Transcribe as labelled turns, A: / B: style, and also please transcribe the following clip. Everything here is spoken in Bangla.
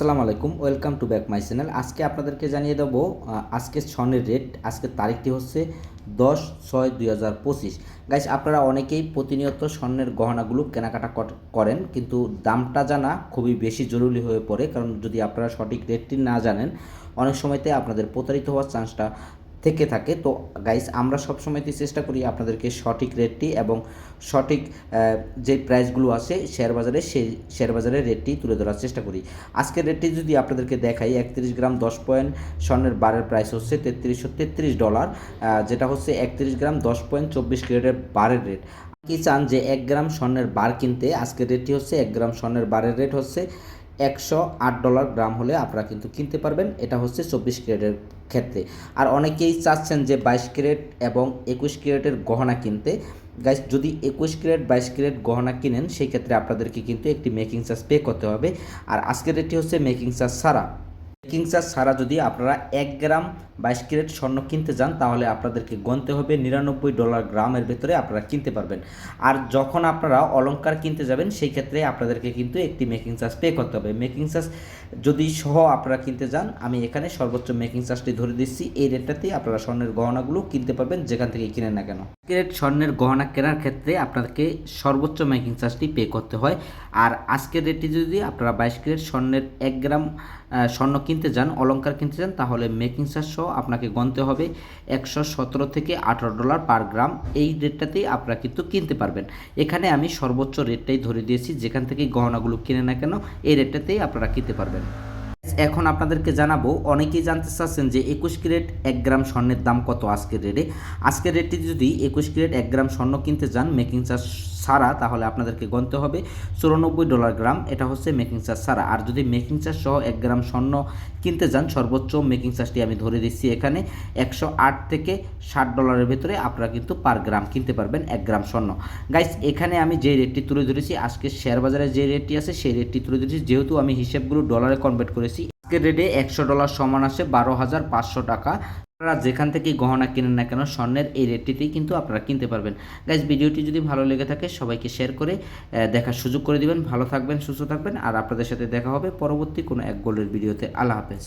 A: আসসালামু আলাইকুম, welcome to back my channel. আজকে আপনাদেরকে জানিয়ে দেব আজকে স্বর্ণের রেট আজকের তারিখটি হচ্ছে দশ ছয় দুই হাজার পঁচিশ। গাইস, আপনারা অনেকেই প্রতিনিয়ত স্বর্ণের গহনাগুলো কেনাকাটা করেন, কিন্তু দামটা জানা খুবই বেশি জরুরি হয়ে পড়ে। কারণ যদি আপনারা সঠিক রেটটি না জানেন, অনেক সময়তে আপনাদের প্রতারিত হওয়ার চান্সটা থেকে থাকে। তো গাইস আমরা সবসময়তেই চেষ্টা করি আপনাদেরকে সঠিক রেটটি এবং সঠিক যে প্রাইসগুলো আছে শেয়ার বাজারে, সেই শেয়ার বাজারের রেটটি তুলে ধরার চেষ্টা করি। আজকের রেটটি যদি আপনাদেরকে দেখাই, একত্রিশ গ্রাম দশ পয়েন্ট স্বর্ণের বারের প্রাইস হচ্ছে তেত্রিশশো তেত্রিশ ডলার যেটা হচ্ছে একত্রিশ গ্রাম দশ পয়েন্ট চব্বিশ ক্যারেটের বারের রেট কি চান যে এক গ্রাম স্বর্ণের বার কিনতে? আজকের রেটটি হচ্ছে এক গ্রাম স্বর্ণের বারের রেট হচ্ছে একশো আট ডলার গ্রাম হলে আপনারা কিন্তু কিনতে পারবেন। এটা হচ্ছে চব্বিশ ক্যারেটের ক্ষেত্রে। আর অনেকেই চাচ্ছেন যে বাইশ ক্যারেট এবং একুশ ক্যারেটের গহনা কিনতে। গাইস, যদি একুশ ক্যারেট, বাইশ ক্যারেট গহনা কিনেন সেই ক্ষেত্রে আপনাদেরকে কিন্তু একটি মেকিং চার্জ পে করতে হবে। আর আজকের এটি হচ্ছে মেকিং চার্জ ছাড়া। মেকিং চার্জ ছাড়া যদি আপনারা এক গ্রাম বাইশ ক্যারেট স্বর্ণ কিনতে যান, তাহলে আপনাদেরকে গণতে হবে নিরানব্বই ডলার গ্রামের ভেতরে আপনারা কিনতে পারবেন। আর যখন আপনারা অলঙ্কার কিনতে যাবেন, সেই ক্ষেত্রে আপনাদেরকে কিন্তু একটি মেকিং চার্জ পে করতে হবে। মেকিং চার্জ যদি সহ আপনারা কিনতে যান, আমি এখানে সর্বোচ্চ মেকিং চার্জটি ধরে দিচ্ছি। এই রেটটাতেই আপনারা স্বর্ণের গহনাগুলো কিনতে পারবেন, যেখান থেকে কিনেন না কেন। ক্যারেট স্বর্ণের গহনা কেনার ক্ষেত্রে আপনাদেরকে সর্বোচ্চ মেকিং চার্জটি পে করতে হয়। আর আজকের রেটটি যদি আপনারা বাইশ ক্যারেট স্বর্ণের এক গ্রাম স্বর্ণ কিনতে যান অলঙ্কার কিনতে যান, তাহলে মেকিং চার্জ সহ আপনাকে গণতে হবে একশো সতেরো থেকে আঠারো ডলার পার গ্রাম। এই রেটটাতেই আপনারা কিন্তু কিনতে পারবেন। এখানে আমি সর্বোচ্চ রেটটাই ধরে দিয়েছি। যেখান থেকে গহনাগুলো কিনে না কেন, এই রেটটাতেই আপনারা কিনতে পারবেন। এখন আপনাদেরকে জানাব, অনেকেই জানতে চাচ্ছেন যে একুশ ক্যারেট এক গ্রাম স্বর্ণের দাম কত আজকের রেটে আজকের রেটটি যদি একুশ ক্যারেট এক গ্রাম স্বর্ণ কিনতে যান মেকিং চার্জ ছাড়া, তাহলে আপনাদেরকে গণতে হবে চুরানব্বই ডলার গ্রাম। এটা হচ্ছে মেকিং চার্জ ছাড়া। আর যদি মেকিং চার্জ সহ এক গ্রাম স্বর্ণ কিনতে যান, সর্বোচ্চ মেকিং চার্জটি আমি ধরে দিচ্ছি এখানে একশো আট থেকে ষাট ডলারের ভেতরে আপনারা কিন্তু পার গ্রাম কিনতে পারবেন এক গ্রাম স্বর্ণ। গাইস এখানে আমি যে রেটটি তুলে ধরেছি, আজকে শেয়ার বাজারে যে রেটটি আছে, সেই রেটটি তুলে ধরেছি। যেহেতু আমি হিসেবগুলো ডলারে কনভার্ট করেছি আজকের রেটে একশো ডলার সমান আসে বারো হাজার পাঁচশো টাকা। আপনারা যেখান থেকে গহনা কিনেন না কেন, স্বর্ণের এই রেটটিতেই কিন্তু আপনারা কিনতে পারবেন। গাইজ ভিডিওটি যদি ভালো লেগে থাকে, সবাইকে শেয়ার করে দেখার সুযোগ করে দিবেন। ভালো থাকবেন, সুস্থ থাকবেন, আর আপনাদের সাথে দেখা হবে পরবর্তী কোনো এক গোল্ডের ভিডিওতে। আল্লাহ হাফেজ।